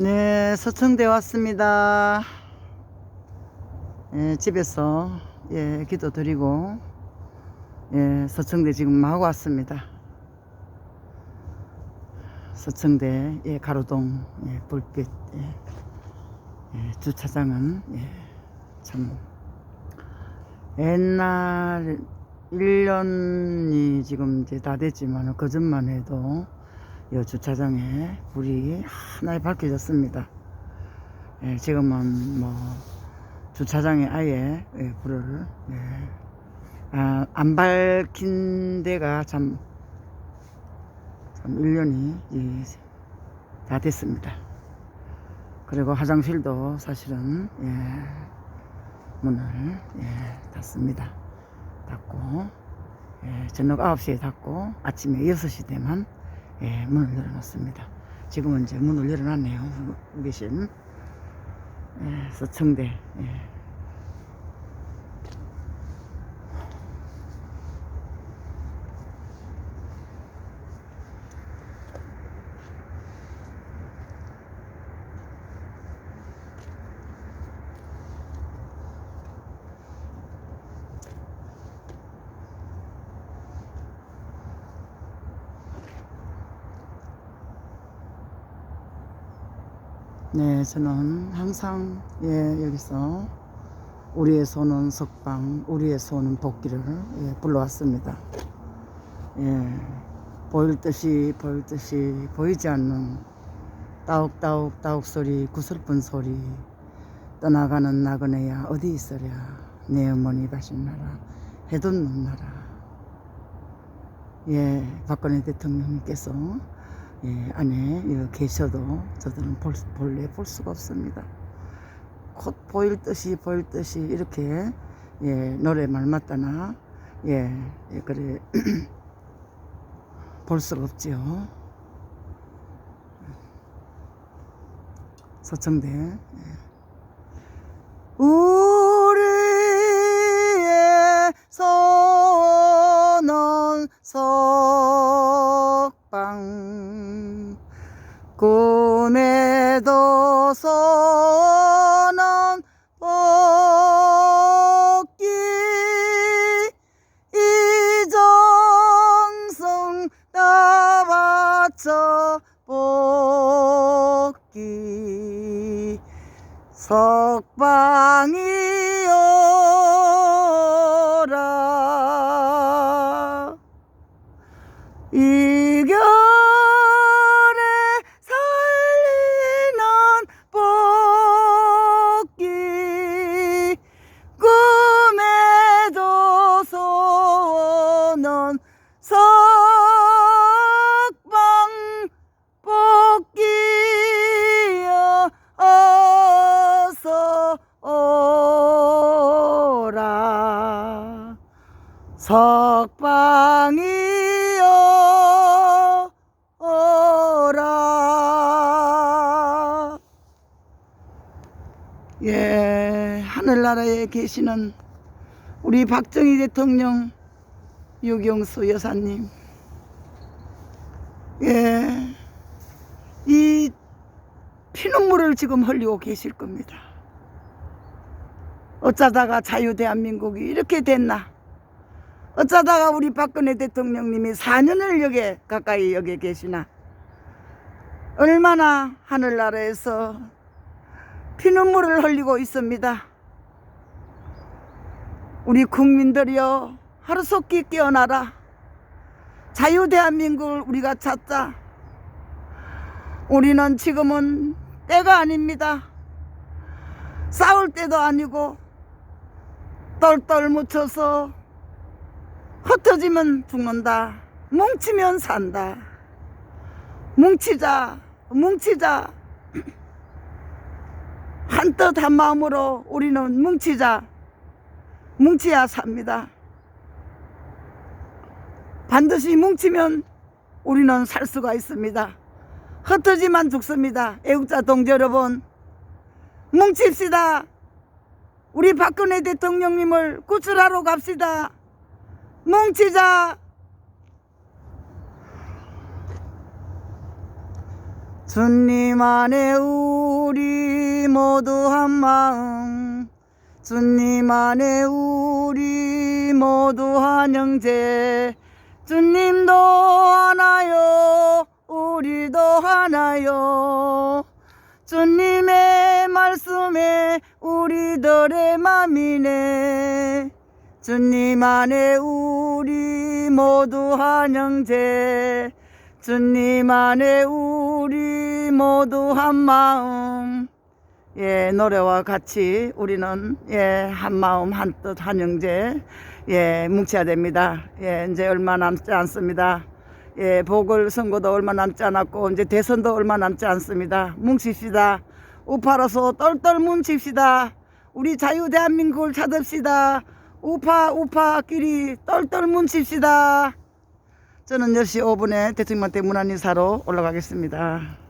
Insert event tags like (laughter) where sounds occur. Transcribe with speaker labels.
Speaker 1: 네, 서청대 왔습니다. 예, 집에서 예, 기도 드리고 예, 서청대 지금 하고 왔습니다. 서청대 예, 가로동 예, 불빛 예, 예, 주차장은 예, 참 옛날 1년이 지금 이제 다 됐지만 그전만 해도 이 주차장에 불이 하나에 밝혀졌습니다. 예, 지금은 뭐 주차장에 아예 예, 불을 예, 아, 안 밝힌 데가 참, 참 1년이 이, 다 됐습니다. 그리고 화장실도 사실은 예, 문을 예, 닫습니다. 닫고 예, 저녁 9시에 닫고 아침에 6시 되면 예, 문을 열어놓습니다. 지금은 이제 문을 열어놨네요. 계신 예, 서청대 예. 네, 저는 항상 예, 여기서 우리의 손은 석방, 우리의 손은 복귀를 예, 불러왔습니다. 예, 보일 듯이 보일 듯이 보이지 않는 따욱따욱 따욱 소리, 구슬픈 소리, 떠나가는 나그네야 어디 있으랴, 내 어머니 가신 나라, 해돋는 나라. 예, 박근혜 대통령님께서 예, 안에 여 계셔도 저들은 볼, 본래 볼 수가 없습니다. 곧 보일 듯이 보일 듯이 이렇게 예, 노래 말 맞다나 예, 예 그래 (clears throat) 볼 수가 없지요. 서청대 예. 우리의 석방 꿈에도 손은 복귀. 이정성 다 바쳐 복귀. 석방이 석방이여 오라 예 하늘나라에 계시는 우리 박정희 대통령 유경수 여사님 예, 이 피눈물을 지금 흘리고 계실 겁니다. 어쩌다가 자유대한민국이 이렇게 됐나? 어쩌다가 우리 박근혜 대통령님이 4년을 여기 가까이 여기 계시나? 얼마나 하늘나라에서 피눈물을 흘리고 있습니다. 우리 국민들이여 하루속히 깨어나라. 자유 대한민국을 우리가 찾자. 우리는 지금은 때가 아닙니다. 싸울 때도 아니고 똘똘 묻혀서 흩어지면 죽는다. 뭉치면 산다. 뭉치자, 뭉치자. (clears throat) 한뜻 한 마음으로 우리는 뭉치자. 뭉치야 삽니다. 반드시 뭉치면 우리는 살 수가 있습니다. 흩어지만 죽습니다. 애국자 동지 여러분, 뭉칩시다. 우리 박근혜 대통령님을 구출하러 갑시다. 뭉치자. 주님 안에 우리 모두 한 마음. 주님 안에 우리 모두 한 형제. 주님도 하나요 우리도 하나요. 주님의 말씀에 우리들의 맘이네 주님 안에 우리 모두 한 형제. 주님 안에 우리 모두 한 마음. 예 노래와 같이 우리는 예한 마음 한 뜻 한 형제 예 뭉쳐야 됩니다. 예 이제 얼마 남지 않습니다. 예 보궐 선거도 얼마 남지 않았고 이제 대선도 얼마 남지 않습니다. 뭉칩시다. 우파로서 똘똘 뭉칩시다. 우리 자유 대한민국을 찾읍시다 우파 우파끼리 똘똘 뭉칩시다 저는 10시 5분에 대통령한테 문안인사로 올라가겠습니다.